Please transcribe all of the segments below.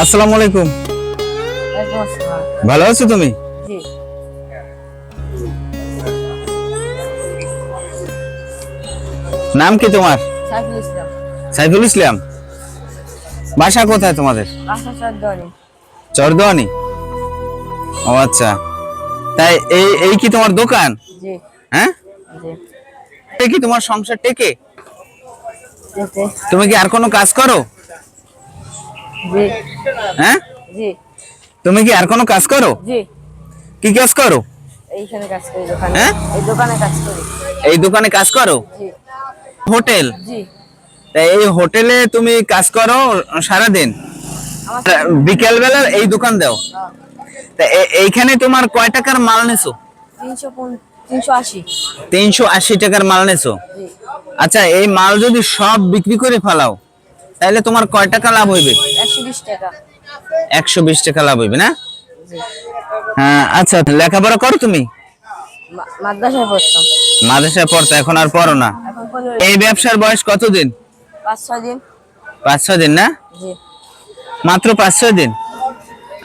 আসসালামু আলাইকুম। ভালো আছো তুমি? নাম কি তোমার? সাইফুল ইসলাম। বাসা কোথায় তোমাদের? চরদোয়ানি। ও আচ্ছা। তাই এই এই কি তোমার দোকান? জি। হ্যাঁ? জি। এই কি তোমার সংসার টেকে? তুমি কি আর কোনো কাজ করো? জি। হ্যাঁ? জি। তুমি কি আর কোনো কাজ করো? জি। কি কাজ করো? এইখানে কাজ করি দোকানে। হ্যাঁ? এই দোকানে কাজ করি। এই দোকানে কাজ করো? জি। হোটেল? জি। তাই এই হোটেলে তুমি কাজ করো সারাদিন? আমার বিকেল বেলা এই দোকান দাও? হ্যাঁ, তা এইখানে তোমার কয় টাকার মাল নেছো? তিনশো আশি। টাকার মাল নেছো? আচ্ছা এই মাল যদি সব বিক্রি করে ফেলাও তাহলে তোমার কয় টাকা লাভ হইবে? একশো বিশ টাকা। লাভ হইবে না? হ্যাঁ আচ্ছা লেখাপড়া করো তুমি? মাদ্রাসায় পড়তাম। মাদ্রাসায় পড়তো এখন আর পড়ো না? এই ব্যবসার বয়স কতদিন? পাঁচ ছয় দিন। পাঁচ ছয় দিন না? মাত্র পাঁচ ছয় দিন?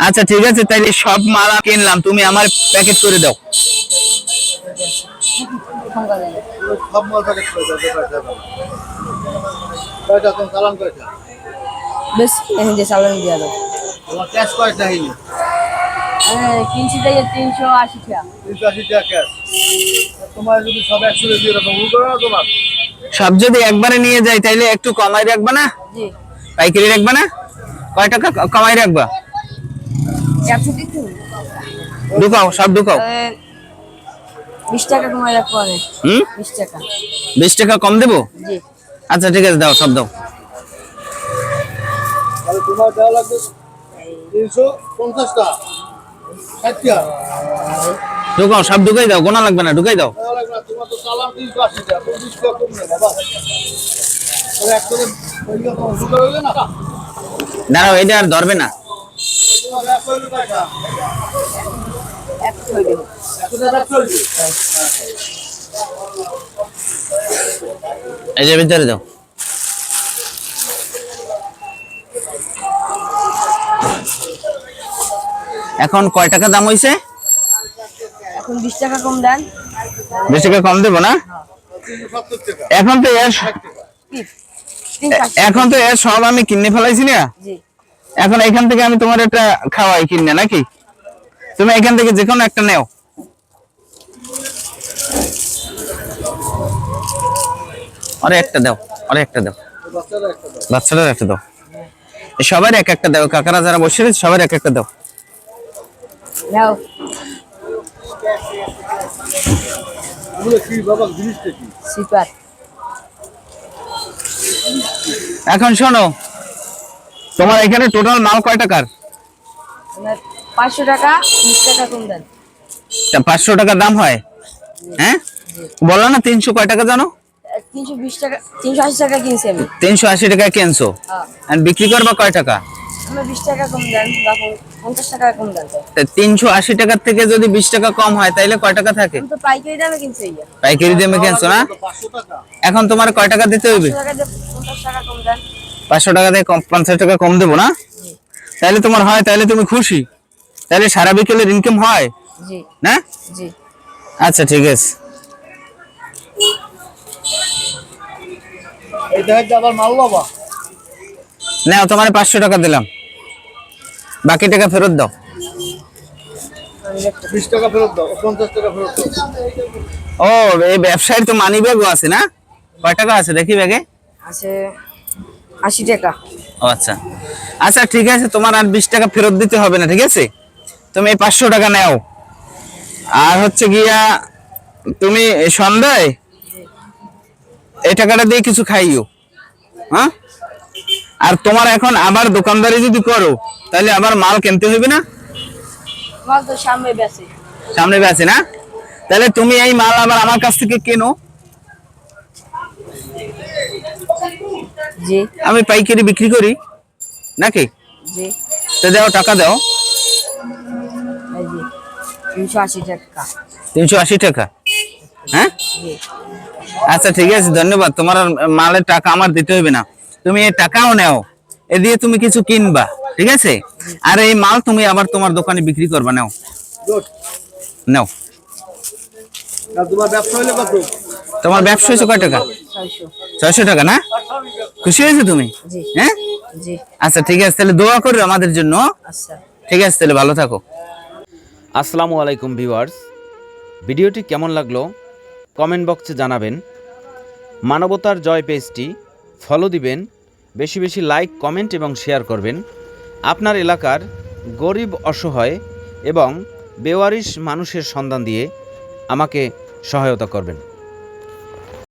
আচ্ছা ঠিক আছে তাইলে সব মাল কিনলাম তুমি আমার প্যাকেট করে দাও। সব মাল প্যাকেট করে দাও কয়টা কয়টা চালান কয়টা? বেশ? এখানে যে চালান দিয়ে দাও। তোমার ক্যাশ কয়টা হয়নি হ্যাঁ কিনছি থেকে তিনশো আশি টাকা। তিনশো আশি টাকা ক্যাশ তোমার যদি সব একশো দিয়ে রাখো ভুল না তোমার। সব যদি একবারে নিয়ে যাই তাইলে একটু কমাই রাখবা না? জি। পাইকারি রাখবা না? কয় টাকা কমাই রাখবা? ঢুকাও সব ঢুকাও। বিশ টাকা কমাই রাখব হুম? বিশ টাকা। বিশ টাকা কম দেবো? জি। আচ্ছা ঠিক আছে দাও সব দাও। তাহলে তোমার দেওয়া লাগবে তিনশো পঞ্চাশ টাকা। ঢুকাও সব ঢুকাই দাও গোনা লাগবে না ঢুকাই দাও। দাঁড়াও এটা আর ধরবে না। এই যে ভিতরে দাও। এখন কয় টাকা দাম হইছে? এখন বিশ টাকা কম দেন। বিশ টাকা কম দেবো না? এখন তো এর এখন তো এর সব আমি কিনে ফেলাইছি না? জি। এখন এখান থেকে আমি তোমার একটা খাওয়াই কিনে নাকি? তুমি এখান থেকে যে কোনো একটা নেও। আরে একটা দাও আরে একটা দাও। বাচ্চারা একটা দাও। বাচ্চাটার একটা দাও সবার এক একটা দাও কাকারা যারা বসে রয়েছে সবার এক একটা দাও। নাও। এগুলো কি বাবা জিনিসটা কি? সিপার। এখন শোনো তোমার এখানে টোটাল মাল কয় টাকার পাঁচশো টাকা টাকা কম দেন তা পাঁচশো টাকা দাম হয়? হ্যাঁ? বলো না তিনশো কয় টাকা জানো? তিনশো বিশ টাকা তিনশো আশি টাকা কিনছি হ্যাঁ। আর বিক্রি করবা কয় টাকা? আমরা বিশ টাকা কম দেন বা পঞ্চ- টাকা কম দেন তিনশো আশি টাকার থেকে যদি বিশ টাকা কম হয় তাইলে কয় টাকা থাকে? তো পাইকারি দামে কিনছি এই পাইকারি দামে কেনছো না? এখন তোমার কয় টাকা দিতে হইবে? পাঁচশো টাকা দিয়ে পঞ্চাশ টাকা কম দেবো না? তাহলে তোমার হয় তাহলে তুমি খুশি। তাহলে সারা বিকেলের ইনকাম হয়? না? আচ্ছা ঠিক আছে। নাও তোমার পাঁচশো টাকা দিলাম। বাকি টাকা ফেরত দাও। আমি দেখতে বিশ টাকা ফেরত দাও পঞ্চাশ টাকা ফেরত দাও। ও এই ব্যবসায়ীর তো মানি ব্যাগও আছে না? কয় টাকা আছে দেখি ব্যাগে? আছে আশি টাকা। ও আচ্ছা। আচ্ছা ঠিক আছে তোমার আর বিশ টাকা ফেরত দিতে হবে না ঠিক আছে? তুমি এই পাঁচশো টাকা নাও। আর হচ্ছে গিয়া তুমি সন্ধ্যায় এই টাকাটা দিয়ে কিছু খাইও। হ্যাঁ? আর তোমার এখন আবার দোকানদারি যদি করো তাহলে আবার মাল কিনতে হবে না? মাল তো সামনে বেছে সামনে আছে না? তাহলে তুমি এই মাল আবার আমার কাছ থেকে কেনো? জি। আমি পাইকারি বিক্রি করি নাকি? জি। তো দাও টাকা দাও। তিনশো আশি টাকা। তিনশো আশি টাকা? হ্যাঁ? আচ্ছা ঠিক আছে ধন্যবাদ। তোমার মালের টাকা আমার দিতে হবে না। তুমি এই টাকাও নেও এ দিয়ে তুমি কিছু কিনবা ঠিক আছে? আর এই মাল তুমি আবার তোমার দোকানে বিক্রি করবা নাও। নাও। তোমার ব্যবসা হলে কত? তোমার ব্যবসা হয়েছে কয় টাকা? ছয়শো টাকা না? খুশি হয়েছো তুমি? হ্যাঁ? আচ্ছা ঠিক আছে তাহলে দোয়া করো আমাদের জন্য। আচ্ছা। ঠিক আছে তাহলে ভালো থাকো। আসসালামু আলাইকুম ভিউয়ার্স। ভিডিওটি কেমন লাগল কমেন্ট বক্সে জানাবেন। মানবতার জয় পেজটি ফলো দিবেন বেশি বেশি লাইক কমেন্ট এবং শেয়ার করবেন। আপনার এলাকার গরিব অসহায় এবং বেওয়ারিশ মানুষের সন্ধান দিয়ে আমাকে সহায়তা করবেন।